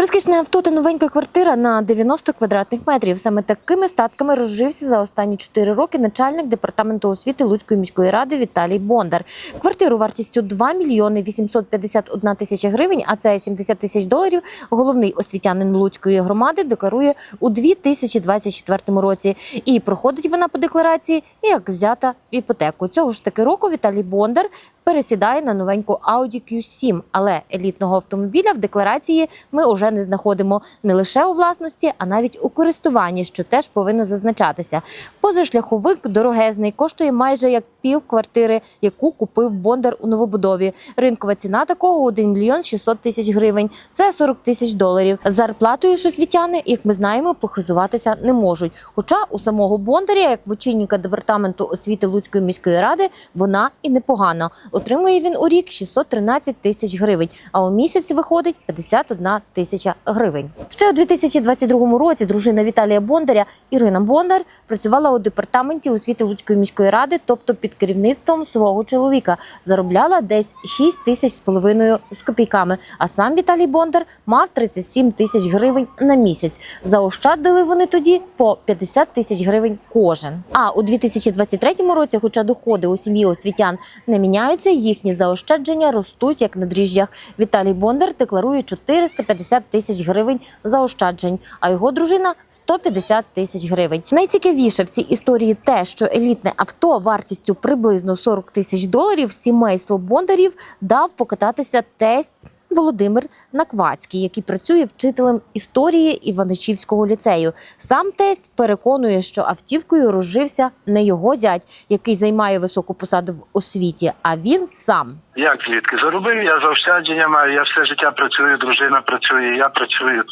Розкішне авто та новенька квартира на 90 квадратних метрів. Саме такими статками розжився за останні 4 роки начальник департаменту освіти Луцької міської ради Віталій Бондар. Квартиру вартістю 2 мільйони 851 тисяча гривень, а це 70 тисяч доларів. Головний освітянин Луцької громади декларує у 2024 році. І проходить вона по декларації як взята в іпотеку. Цього ж таки року Віталій Бондар пересідає на новеньку Audi Q7, але елітного автомобіля в декларації ми вже не знаходимо не лише у власності, а навіть у користуванні, що теж повинно зазначатися. Позашляховик дорогезний коштує майже як пів квартири, яку купив Бондар у новобудові. Ринкова ціна такого 1 мільйон 600 тисяч гривень. Це 40 тисяч доларів. Зарплатою ж освітяни, як ми знаємо, похизуватися не можуть. Хоча у самого Бондаря, як в очільника департаменту освіти Луцької міської ради, вона і непогана. Отримує він у рік 613 тисяч гривень, а у місяць виходить 51 тисяча гривень. Ще у 2022 році дружина Віталія Бондаря Ірина Бондар працювала у департаменті освіти Луцької міської ради, тобто під керівництвом свого чоловіка, заробляла десь 6 тисяч з половиною з копійками. А сам Віталій Бондар мав 37 тисяч гривень на місяць. Заощадили вони тоді по 50 тисяч гривень кожен. А у 2023 році, хоча доходи у сім'ї освітян не міняються, їхні заощадження ростуть як на дріжджах. Віталій Бондар декларує 450 тисяч гривень заощаджень, а його дружина 150 тисяч гривень. Найцікавіше в цій історії те, що елітне авто вартістю приблизно 40 тисяч доларів сімейство Бондарів дав покататися тесть. Володимир Наквацький, який працює вчителем історії Іваничівського ліцею. Сам тесть переконує, що автівкою розжився не його зять, який займає високу посаду в освіті, а він сам. Як звідки? Заробив я заощадження маю, я все життя працюю, дружина працює, я працюю.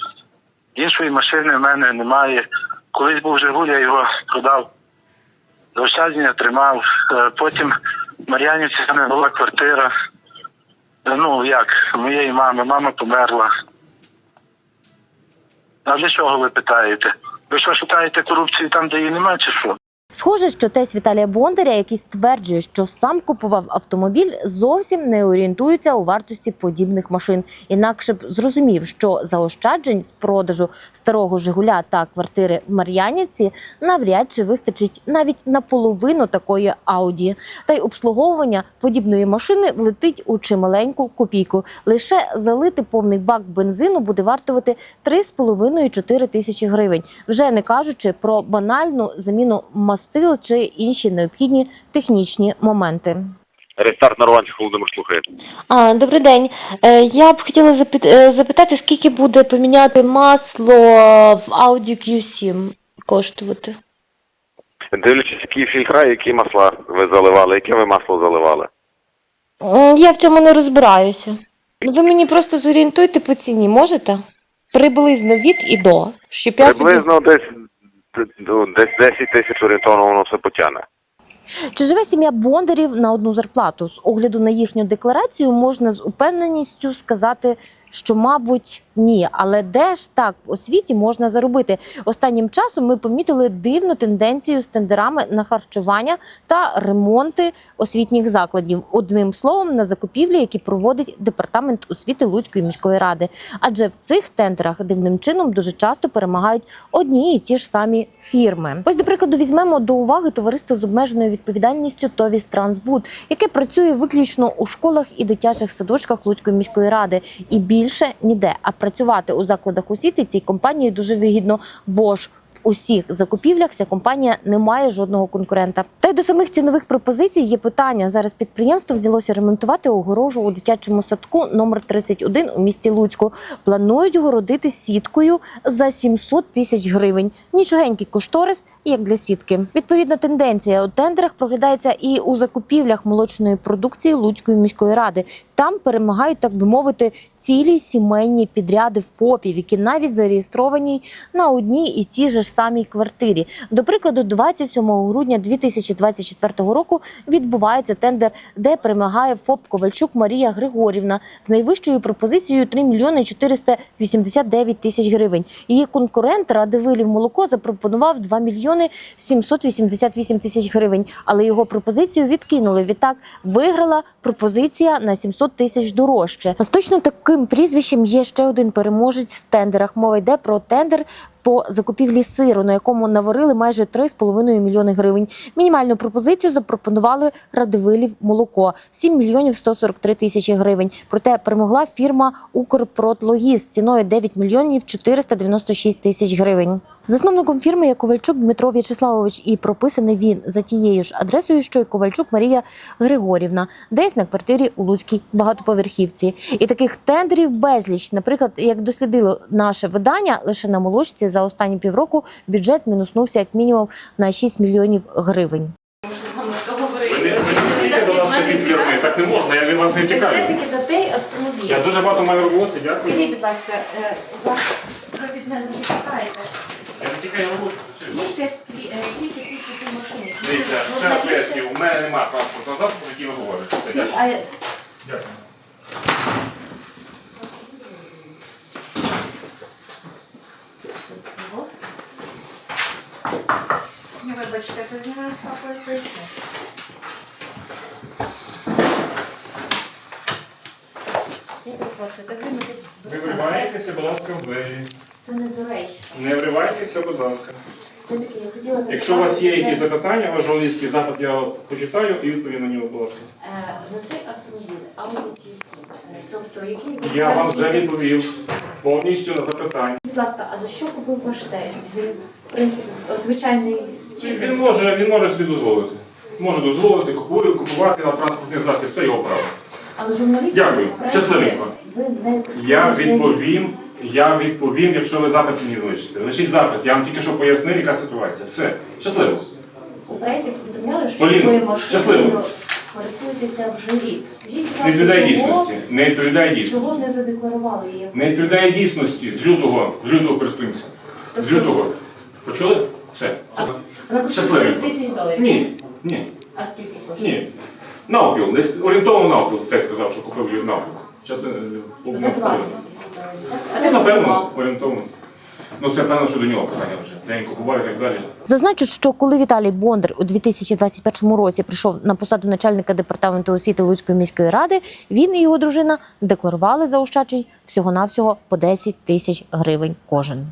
Іншої машини в мене немає. Колись був Жигуль, я його продав. Заощадження тримав. Е, Потім в Мар'янівці мене була квартира. Ну як, моєї мами, мама померла. А для чого ви питаєте? Ви що шукаєте корупції там, де її немає, чи що? Схоже, що тесть Віталія Бондаря, який стверджує, що сам купував автомобіль, зовсім не орієнтується у вартості подібних машин. Інакше б зрозумів, що заощаджень з продажу старого Жигуля та квартири в Мар'янівці навряд чи вистачить навіть на половину такої Ауді. Та й обслуговування подібної машини влетить у чималеньку копійку. Лише залити повний бак бензину буде вартувати 3,5-4 тисячі гривень, вже не кажучи про банальну заміну мастил чи інші необхідні технічні моменти. Рестарт на Рованці Володимир слухає. А, добрий день. Е, я б хотіла е, запитати, скільки буде поміняти масло в Audi Q7 коштувати? Дивлячись, які фільтра, які масла ви заливали, яке ви масло заливали. Я в цьому не розбираюся. Ну, Ви мені просто зорієнтуйте по ціні, можете? Приблизно від і до. Щоб я собі Приблизно десь, ну, десь 10 тисяч орієнтовно воно. Чи живе сім'я Бондарів на одну зарплату? З огляду на їхню декларацію можна з упевненістю сказати, що, мабуть, ні. Але де ж так в освіті можна заробити? Останнім часом ми помітили дивну тенденцію з тендерами на харчування та ремонти освітніх закладів. Одним словом, на закупівлі, які проводить департамент освіти Луцької міської ради. Адже в цих тендерах дивним чином дуже часто перемагають одні і ті ж самі фірми. Ось, до прикладу, візьмемо до уваги товариство з обмеженою відповідальністю Товіс Трансбуд, яке працює виключно у школах і дитячих садочках Луцької міської ради, і більше ніде. А працювати у закладах освіти цій компанії дуже вигідно, бо ж в усіх закупівлях ця компанія не має жодного конкурента. Та й до самих цінових пропозицій є питання. Зараз підприємство взялося ремонтувати огорожу у дитячому садку номер 31 у місті Луцьку. Планують городити сіткою за 700 тисяч гривень. Нічогенький кошторис, як для сітки. Відповідна тенденція у тендерах проглядається і у закупівлях молочної продукції Луцької міської ради. Там перемагають, так би мовити, цілі сімейні підряди ФОПів, які навіть зареєстровані на одній і ті ж же ж самій квартирі. До прикладу, 27 грудня 2024 року відбувається тендер, де перемагає ФОП Ковальчук Марія Григорівна з найвищою пропозицією 3 мільйони 489 тисяч гривень. Її конкурент Радивилів Молоко запропонував 2 мільйони 788 тисяч гривень, але його пропозицію відкинули. Відтак виграла пропозиція на 700 тисяч дорожче. З точно таким прізвищем є ще один переможець в тендерах. Мова йде про тендер. По закупівлі сиру, на якому наварили майже 3,5 мільйони гривень. Мінімальну пропозицію запропонували Радивилів молоко 7 мільйонів 143 тисячі гривень. Проте перемогла фірма Укрпродлогіз ціною 9 мільйонів 496 тисяч гривень. Засновником фірми є Ковальчук Дмитро В'ячеславович, і прописаний він за тією ж адресою, що й Ковальчук Марія Григорівна, десь на квартирі у Луцькій багатоповерхівці. І таких тендерів безліч. Наприклад, як дослідило наше видання, лише на молочці за останні півроку бюджет мінуснувся як мінімум на 6 мільйонів гривень. Так не можна, я від вас не тікаю. Все-таки за той автомобіль. Я дуже багато маю роботи, дякую. Скажіть, будь ласка, е, ви від мене не? Я не тікаю роботи. працюю. Скільки е, скільки свідчить цій машині? Дивіться, ще раз так, пояснюю, у мене немає транспортного засобу, про який ви говорите. Дякую. а Дякую. Не вибачте, тут не я перепрошую, так ви мене Ви вриваєтеся, будь ласка, в двері. Це недоречно. Не вривайтеся, будь ласка. Все-таки я хотіла запитати. Якщо у вас є якісь запитання, ваш журналістський запит я почитаю і відповім на нього, будь ласка. Е, За цей автомобіль Audi Q7, е, тобто який ви Я вам вже скажете- відповів повністю на запитання. Будь ласка, а за що купив ваш тест? Він, в принципі, звичайний чи Він може, він може собі дозволити. Може дозволити, купую, купувати на транспортний засіб, це його право. Але журналісти... Дякую. Щасливенько. Ви не Я відповім, я відповім, якщо ви запит мені лишите. Лишіть запит, я вам тільки що пояснив, яка ситуація. Все. Щасливо. У пресі повідомляли, що Поліно, ви машиною користуєтеся вже рік. Скажіть, будь Не відповідає ласка, чого, дійсності. Не відповідає дійсності. чого не задекларували її? Не відповідає дійсності. З лютого, з лютого користуємося. З лютого. Почули? Все. Вона коштує Щасливенько. 40 тисяч доларів. Ні, ні, А скільки коштує? ні. Навпіл, десь орієнтовно навпіл, те сказав, що купив навпіл. Е, За 20 Ну, напевно, орієнтовно. Ну це певно, що до нього питання вже. Я їм купував і так далі. Зазначу, що коли Віталій Бондар у 2021 році прийшов на посаду начальника департаменту освіти Луцької міської ради, він і його дружина декларували заощаджень всього навсього по 10 тисяч гривень кожен.